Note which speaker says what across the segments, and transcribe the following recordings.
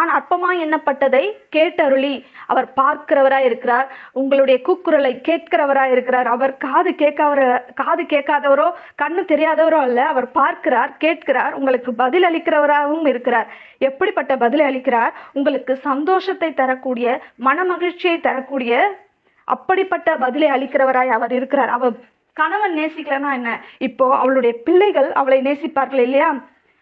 Speaker 1: தான் அற்பமாய் எண்ணப்பட்டதை கேட்டருளி. அவர் பார்க்கிறவராய் இருக்கிறார். உங்களுடைய கூக்குரலை கேட்கிறவராய் இருக்கிறார். அவர் காது கேட்காவர காது கேட்காதவரோ கண்ணு தெரியாதவரோ அல்ல. அவர் பார்க்கிறார் கேட்கிறார். உங்களுக்கு பதில் அளிக்கிறவராகவும் இருக்கிறார். எப்படிப்பட்ட பதில் அளிக்கிறார்? உங்களுக்கு சந்தோஷத்தை தரக்கூடிய மனமகிழ்ச்சியை தரக்கூடிய அப்படிப்பட்ட பதிலை அளிக்கிறவராய் அவர் இருக்கிறார். அவர் கணவன் நேசிக்கலன்னா என்ன? இப்போ அவளுடைய பிள்ளைகள் அவளை நேசிப்பார்கள் இல்லையா?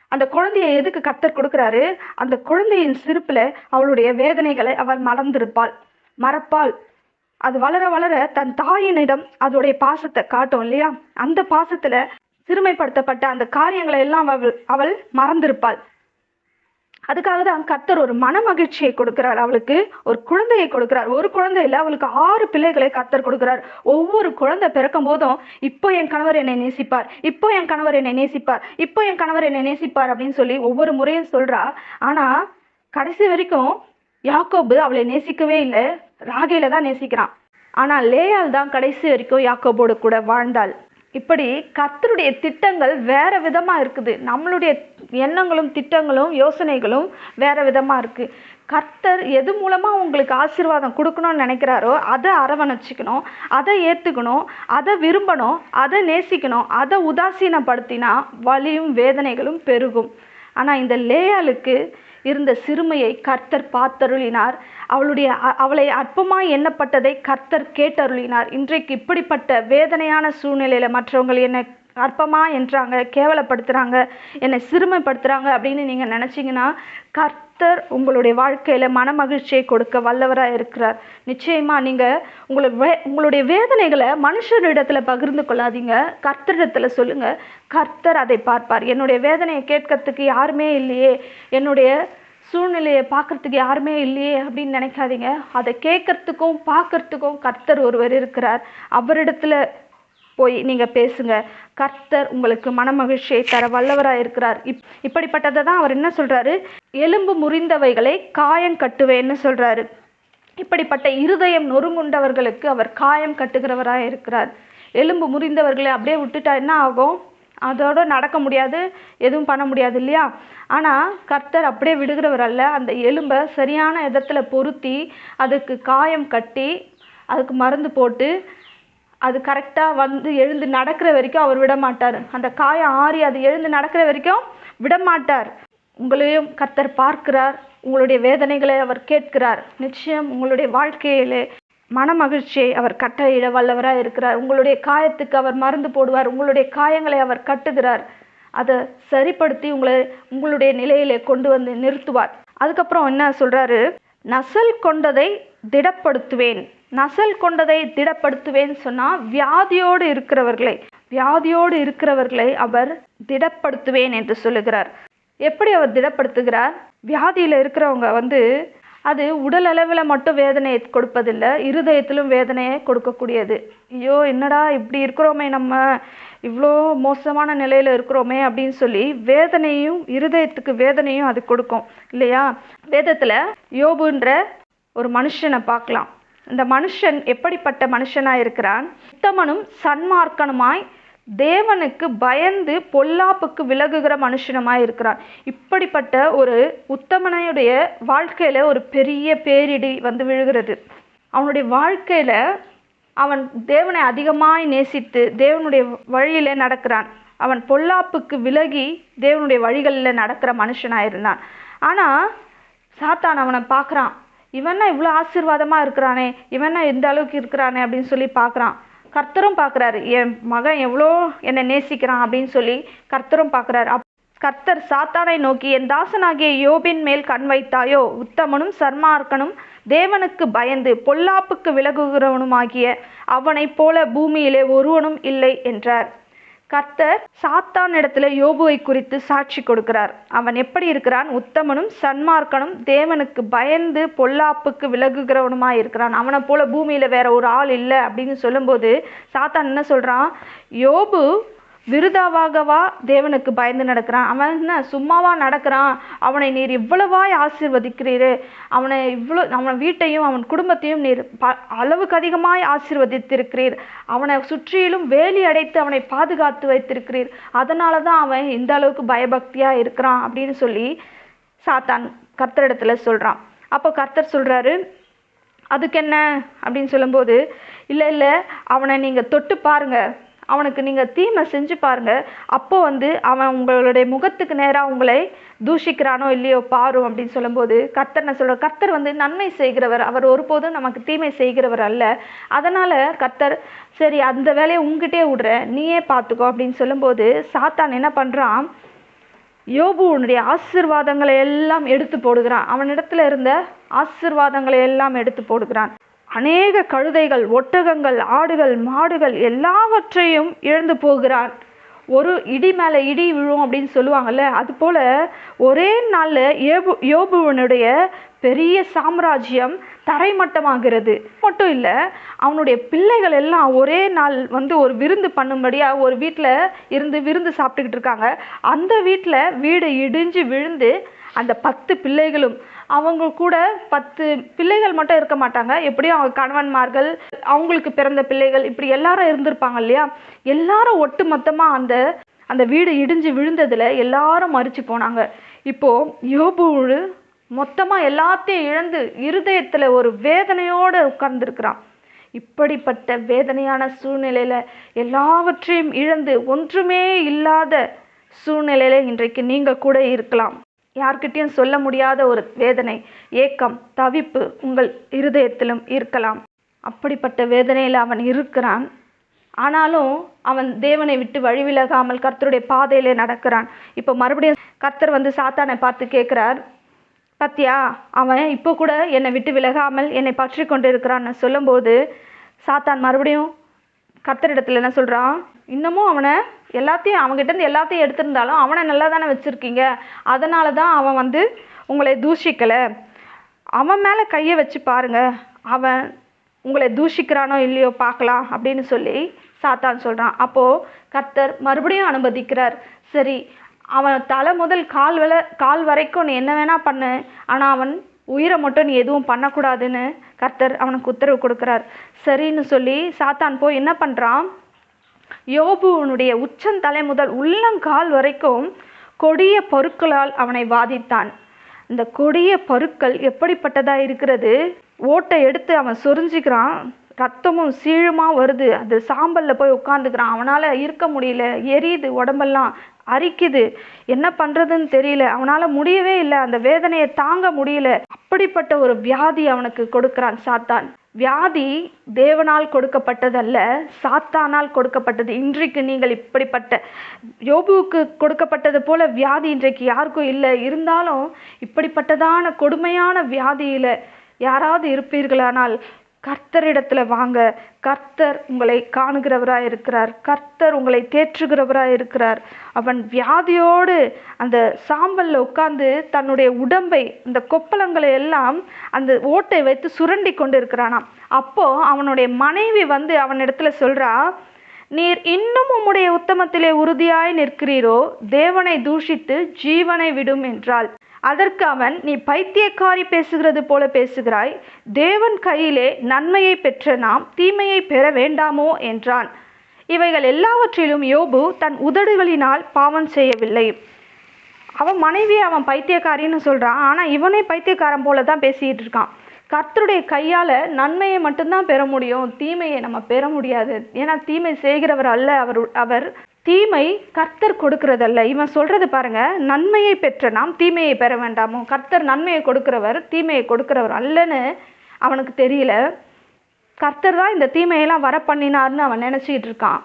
Speaker 1: அந்த குழந்தையை எதுக்கு கத்தர் கொடுக்குறாரு? அந்த குழந்தையின் சிரிப்பில் அவளுடைய வேதனைகளை அவள் மறந்திருப்பாள். மறப்பாள். அது வளர வளர தன் தாயினிடம் அதோடைய பாசத்தை காட்டும் இல்லையா? அந்த பாசத்துல சிறுமைப்படுத்தப்பட்ட அந்த காரியங்களை எல்லாம் அவள் அவள் மறந்திருப்பாள். அதுக்காக தான் கர்த்தர் ஒரு மன மகிழ்ச்சியை கொடுக்கிறார். அவளுக்கு ஒரு குழந்தையை கொடுக்கிறார். ஒரு குழந்தை இல்லை அவளுக்கு ஆறு பிள்ளைகளை கத்தர் கொடுக்கிறார். ஒவ்வொரு குழந்தை பிறக்கும் போதும் இப்போ என் கணவர் என்னை நேசிப்பார். இப்போ என் கணவர் என்னை நேசிப்பார். இப்போ என் கணவர் என்னை நேசிப்பார். அப்படின்னு சொல்லி ஒவ்வொரு முறையும் சொல்றா. ஆனா கடைசி வரைக்கும் யாக்கோபு அவளை நேசிக்கவே இல்லை. ராகையில தான் நேசிக்கிறான். ஆனால் லேயால் தான் கடைசி வரைக்கும் யாக்கோபோடு கூட வாழ்ந்தாள். இப்படி கர்த்தருடைய திட்டங்கள் வேற விதமாக இருக்குது. நம்மளுடைய எண்ணங்களும் திட்டங்களும் யோசனைகளும் வேற விதமாக இருக்குது கர்த்தர் எது மூலமாக உங்களுக்கு ஆசீர்வாதம் கொடுக்கணும்னு நினைக்கிறாரோ அதை அரவணைச்சிக்கணும் அதை ஏற்றுக்கணும் அதை விரும்பணும் அதை நேசிக்கணும் அதை உதாசீனப்படுத்தினா வலியும் வேதனைகளும் பெருகும். ஆனால் இந்த லேயாளுக்கு இருந்த சிறுமையை கர்த்தர் பார்த்தருளினார். அவளுடைய அ- அவளை அற்பமாய் எண்ணப்பட்டதை கர்த்தர் கேட்டருளினார். இன்றைக்கு இப்படிப்பட்ட வேதனையான சூழ்நிலையில் மற்றவங்கள் என்னை அற்பமா என்றாங்க கேவலப்படுத்துகிறாங்க என்னை சிறுமைப்படுத்துகிறாங்க அப்படின்னு நீங்கள் நினச்சிங்கன்னா கர்த்த கர்த்தர் உங்களுடைய வாழ்க்கையில் மன மகிழ்ச்சியை கொடுக்க வல்லவராக இருக்கிறார். நிச்சயமாக நீங்கள் உங்களை வே உங்களுடைய வேதனைகளை மனுஷனிடத்தில் பகிர்ந்து கொள்ளாதீங்க. கர்த்தரிடத்தில் சொல்லுங்கள் கர்த்தர் அதை பார்ப்பார். என்னுடைய வேதனையை கேட்கறதுக்கு யாருமே இல்லையே. என்னுடைய சூழ்நிலையை பார்க்கறதுக்கு யாருமே இல்லையே அப்படின்னு நினைக்காதீங்க. அதை கேட்கறதுக்கும் பார்க்கறதுக்கும் கர்த்தர் ஒருவர் இருக்கிறார். அவரிடத்துல போய் நீங்கள் பேசுங்க. கர்த்தர் உங்களுக்கு மனமகிழ்ச்சியை தர வல்லவராக இருக்கிறார். இப் இப்படிப்பட்டதை தான் அவர் என்ன சொல்கிறாரு எலும்பு முறிந்தவைகளை காயம் கட்டுவேன்னு சொல்கிறாரு இப்படிப்பட்ட இருதயம் நொறுங்குண்டவர்களுக்கு அவர் காயம் கட்டுகிறவராக இருக்கிறார். எலும்பு முறிந்தவர்களை அப்படியே விட்டுட்டா என்ன ஆகும்? அதோட நடக்க முடியாது எதுவும் பண்ண முடியாது இல்லையா? ஆனால் கர்த்தர் அப்படியே விடுகிறவர் அல்ல. அந்த எலும்பை சரியான இடத்துல பொருத்தி அதுக்கு காயம் கட்டி அதுக்கு மருந்து போட்டு அது கரெக்டாக வந்து எழுந்து நடக்கிற வரைக்கும் அவர் விட மாட்டார் அந்த காயம் ஆறி அது எழுந்து நடக்கிற வரைக்கும் விட மாட்டார் உங்களையும் கர்த்தர் பார்க்கிறார். உங்களுடைய வேதனைகளை அவர் கேட்கிறார். நிச்சயம் உங்களுடைய வாழ்க்கையிலே மன மகிழ்ச்சியை அவர் கட்டளையிட வல்லவராக இருக்கிறார். உங்களுடைய காயத்துக்கு அவர் மருந்து போடுவார். உங்களுடைய காயங்களை அவர் கட்டுகிறார். அதை சரிப்படுத்தி உங்களை உங்களுடைய நிலையிலே கொண்டு வந்து நிறுத்துவார். அதுக்கப்புறம் என்ன சொல்கிறாரு நசல் கொண்டதை திடப்படுத்துவேன். நசல் கொண்டதை திடப்படுத்துவேன் சொன்னால் வியாதியோடு இருக்கிறவர்களை வியாதியோடு இருக்கிறவர்களை அவர் திடப்படுத்துவேன் என்று சொல்லுகிறார். எப்படி அவர் திடப்படுத்துகிறார்? வியாதியில் இருக்கிறவங்க வந்து அது உடல் அளவில் மட்டும் வேதனையை கொடுப்பதில்லை இருதயத்திலும் வேதனையை கொடுக்கக்கூடியது. ஐயோ என்னடா இப்படி இருக்கிறோமே நம்ம இவ்வளோ மோசமான நிலையில் இருக்கிறோமே அப்படின்னு சொல்லி வேதனையும் இருதயத்துக்கு வேதனையும் அது கொடுக்கும் இல்லையா? வேதத்தில் யோபுன்ற ஒரு மனுஷனை பார்க்கலாம். இந்த மனுஷன் எப்படிப்பட்ட மனுஷனாக இருக்கிறான்? உத்தமனும் சன்மார்க்கனுமாய் தேவனுக்கு பயந்து பொல்லாப்புக்கு விலகுகிற மனுஷனமாய் இருக்கிறான். இப்படிப்பட்ட ஒரு உத்தமனையுடைய வாழ்க்கையில் ஒரு பெரிய பேரிடி வந்து விழுகிறது. அவனுடைய வாழ்க்கையில் அவன் தேவனை அதிகமாய் நேசித்து தேவனுடைய வழியில் நடக்கிறான். அவன் பொல்லாப்புக்கு விலகி தேவனுடைய வழிகளில் நடக்கிற மனுஷனாக இருந்தான். ஆனால் சாத்தான் அவனை பார்க்குறான். இவன்னா இவ்வளோ ஆசீர்வாதமாக இருக்கிறானே இவன்னா இந்த அளவுக்கு இருக்கிறானே அப்படின்னு சொல்லி பார்க்குறான். கர்த்தரும் பார்க்கறாரு என் மகன் எவ்வளோ என்னை நேசிக்கிறான் அப்படின்னு சொல்லி கர்த்தரும் பார்க்குறாரு. அப் கர்த்தர் சாத்தானை நோக்கி என் தாசனாகிய யோபின் மேல் கண் வைத்தாயோ? உத்தமனும் சர்மார்க்கனும் தேவனுக்கு பயந்து பொல்லாப்புக்கு விலகுகிறவனுமாகிய அவனைப் போல பூமியிலே ஒருவனும் இல்லை என்றார். கர்த்தர் சாத்தான் இடத்துல யோபுவை குறித்து சாட்சி கொடுக்கிறார். அவன் எப்படி இருக்கிறான்? உத்தமனும் சன்மார்க்கனும் தேவனுக்கு பயந்து பொல்லாப்புக்கு விலகுகிறவனுமா இருக்கிறான். அவனை போல பூமியில வேற ஒரு ஆள் இல்லை அப்படின்னு சொல்லும்போது சாத்தான் என்ன சொல்றான்? யோபு விருதாவாகவா தேவனுக்கு பயந்து நடக்கிறான். அவன் என்ன சும்மாவா நடக்கிறான்? அவனை நீர் இவ்வளவாய் ஆசீர்வதிக்கிறீரே. அவனை இவ்வளோ அவன் வீட்டையும் அவன் குடும்பத்தையும் நீர் ப அளவுக்கு அதிகமாய் ஆசீர்வதித்திருக்கிறீர். அவனை சுற்றிலும் வேலி அடைத்து அவனை பாதுகாத்து வைத்திருக்கிறீர். அதனால தான் அவன் இந்த அளவுக்கு பயபக்தியாக இருக்கிறான் அப்படின்னு சொல்லி சாத்தான் கர்த்தரிடத்துல சொல்கிறான் அப்போ கர்த்தர் சொல்கிறாரு அதுக்கு என்ன அப்படின்னு சொல்லும்போது இல்லை இல்லை அவனை நீங்கள் தொட்டு பாருங்கள் அவனுக்கு நீங்கள் தீமை செஞ்சு பாருங்கள் அப்போ வந்து அவன் உங்களுடைய முகத்துக்கு நேராக உங்களை தூஷிக்கிறானோ இல்லையோ பாரும் அப்படின்னு சொல்லும்போது கர்த்தர் நான் சொல்கிற கர்த்தர் வந்து நன்மை செய்கிறவர். அவர் ஒருபோதும் நமக்கு தீமை செய்கிறவர் அல்ல. அதனால் கர்த்தர் சரி அந்த வேலையை உங்ககிட்டே விடுறேன் நீயே பார்த்துக்கோ அப்படின்னு சொல்லும்போது சாத்தான் என்ன பண்ணுறான் யோபுவனுடைய ஆசிர்வாதங்களை எல்லாம் எடுத்து போடுகிறான். அவனிடத்துல இருந்த ஆசிர்வாதங்களை எல்லாம் எடுத்து போடுகிறான். அநேக கழுதைகள் ஒட்டகங்கள் ஆடுகள் மாடுகள் எல்லாவற்றையும் இழந்து போகிறான் ஒரு இடி மேலே இடி விழும் அப்படின்னு சொல்லுவாங்கல்ல அது போல ஒரே நாளில் ஏபு யோபுவனுடைய பெரிய சாம்ராஜ்யம் தரைமட்டமாகிறது. மட்டும் இல்லை அவனுடைய பிள்ளைகள் எல்லாம் ஒரே நாள் வந்து ஒரு விருந்து பண்ணும்படியாக ஒரு வீட்டில் இருந்து விருந்து சாப்பிட்டுக்கிட்டு இருக்காங்க. அந்த வீட்டில் வீடு இடிஞ்சு விழுந்து அந்த பத்து பிள்ளைகளும் அவங்க கூட பத்து பிள்ளைகள் மட்டும் இருக்க மாட்டாங்க. எப்படியும் அவங்க கணவன்மார்கள் அவங்களுக்கு பிறந்த பிள்ளைகள் இப்படி எல்லாரும் இருந்திருப்பாங்க இல்லையா? எல்லாரும் ஒட்டு மொத்தமாக அந்த அந்த வீடு இடிஞ்சு விழுந்ததில் எல்லாரும் மறிச்சு போனாங்க. இப்போ யோபு மொத்தமாக எல்லாத்தையும் இழந்து இருதயத்தில் ஒரு வேதனையோடு உட்கார்ந்துருக்கிறான். இப்படிப்பட்ட வேதனையான சூழ்நிலையில் எல்லாவற்றையும் இழந்து ஒன்றுமே இல்லாத சூழ்நிலையில் இன்றைக்கு நீங்கள் கூட இருக்கலாம். யார்கிட்டையும் சொல்ல முடியாத ஒரு வேதனை ஏக்கம் தவிப்பு உங்கள் இருதயத்திலும் இருக்கலாம். அப்படிப்பட்ட வேதனையில் அவன் இருக்கிறான். ஆனாலும் அவன் தேவனை விட்டு வழி விலகாமல் கர்த்தருடைய பாதையிலே நடக்கிறான். இப்போ மறுபடியும் கர்த்தர் வந்து சாத்தானை பார்த்து கேட்குறார் பத்தியா அவன் இப்போ கூட என்னை விட்டு விலகாமல் என்னை பற்றி கொண்டு இருக்கிறான்னு சொல்லும்போது சாத்தான் மறுபடியும் கர்த்தரிடத்தில் என்ன சொல்றான்? இன்னமும் அவனை எல்லாத்தையும் அவன்கிட்டேருந்து எல்லாத்தையும் எடுத்திருந்தாலும் அவனை நல்லா தானே வச்சுருக்கீங்க? அதனால தான் அவன் வந்து உங்களை தூஷிக்கலை. அவன் மேலே கையை வச்சு பாருங்க. அவன் உங்களை தூஷிக்கிறானோ இல்லையோ பார்க்கலாம் அப்படின்னு சொல்லி சாத்தான் சொல்கிறான் அப்போது கர்த்தர் மறுபடியும் அனுமதிக்கிறார். சரி அவன் தலை முதல் கால் வல கால் வரைக்கும் நீ என்ன வேணால் பண்ணு. ஆனால் அவன் உயிரை மட்டும் நீ எதுவும் பண்ணக்கூடாதுன்னு கர்த்தர் அவனுக்கு உத்தரவு கொடுக்குறார். சரின்னு சொல்லி சாத்தான் போய் என்ன பண்ணுறான் யோபுவனுடைய உச்சந்தலை முதல் உள்ளங்கால் வரைக்கும் கொடிய பொருட்களால் அவனை வாதித்தான். இந்த கொடிய பருக்கள் எப்படிப்பட்டதா இருக்கிறது? ஓட்டை எடுத்து அவன் சொரிஞ்சுக்கிறான். ரத்தமும் சீழுமா வருது. அது சாம்பல்ல போய் உட்காந்துக்கிறான் அவனால இருக்க முடியல. எரியுது. உடம்பெல்லாம் அரிக்குது. என்ன பண்றதுன்னு தெரியல. அவனால முடியவே இல்லை. அந்த வேதனையை தாங்க முடியல. அப்படிப்பட்ட ஒரு வியாதி அவனுக்கு கொடுக்கிறான் சாத்தான். வியாதி தேவனால் கொடுக்கப்பட்டதல்ல சாத்தானால் கொடுக்கப்பட்டது. இன்றைக்கு நீங்கள் இப்படிப்பட்ட யோபுவுக்கு கொடுக்கப்பட்டது போல வியாதி இன்றைக்கு யாருக்கும் இல்லை. இருந்தாலும் இப்படிப்பட்டதான கொடுமையான வியாதியில் யாராவது இருப்பீர்களானால் கர்த்தரிடத்தில் வாங்க. கர்த்தர் உங்களை காணுகிறவராக இருக்கிறார் கர்த்தர் உங்களை தேற்றுகிறவராக இருக்கிறார் அவன் வியாதியோடு அந்த சாம்பலில் உட்கார்ந்து தன்னுடைய உடம்பை இந்த கொப்பளங்களை எல்லாம் அந்த ஓட்டை வைத்து சுரண்டி கொண்டு இருக்கிறானாம் அப்போது அவனுடைய மனைவி வந்து அவனிடத்துல சொல்கிறா நீர் இன்னும் உம்முடைய உத்தமத்திலே உறுதியாய் நிற்கிறீரோ? தேவனை தூஷித்து ஜீவனை விடும் என்றாள். அதற்கு அவன் நீ பைத்தியக்காரி பேசுகிறது போல பேசுகிறாய். தேவன் கையிலே நன்மையை பெற்ற நாம் தீமையை பெற வேண்டாமோ? என்றான். இவைகள் எல்லாவற்றிலும் யோபு தன் உதடுகளினால் பாவம் செய்யவில்லை. அவன் மனைவியை அவன் பைத்தியக்காரின்னு சொல்கிறான் ஆனால் இவனே பைத்தியக்காரன் போல தான் பேசிகிட்டு இருக்கான். கர்த்தருடைய கையால் நன்மையை மட்டும்தான் பெற முடியும் தீமையை நம்ம பெற முடியாது. ஏன்னா தீமை செய்கிறவர் அல்ல அவர் அவர் தீமை கர்த்தர் கொடுக்கறதல்ல. இவன் சொல்றது பாருங்க நன்மையை பெற்ற நாம் தீமையை பெற வேண்டாமோ? கர்த்தர் நன்மையை கொடுக்கிறவர் தீமையை கொடுக்கிறவர் அல்லன்னு அவனுக்கு தெரியல. கர்த்தர் தான் இந்த தீமையெல்லாம் வர பண்ணினார்னு அவன் நினச்சிக்கிட்டு இருக்கான்.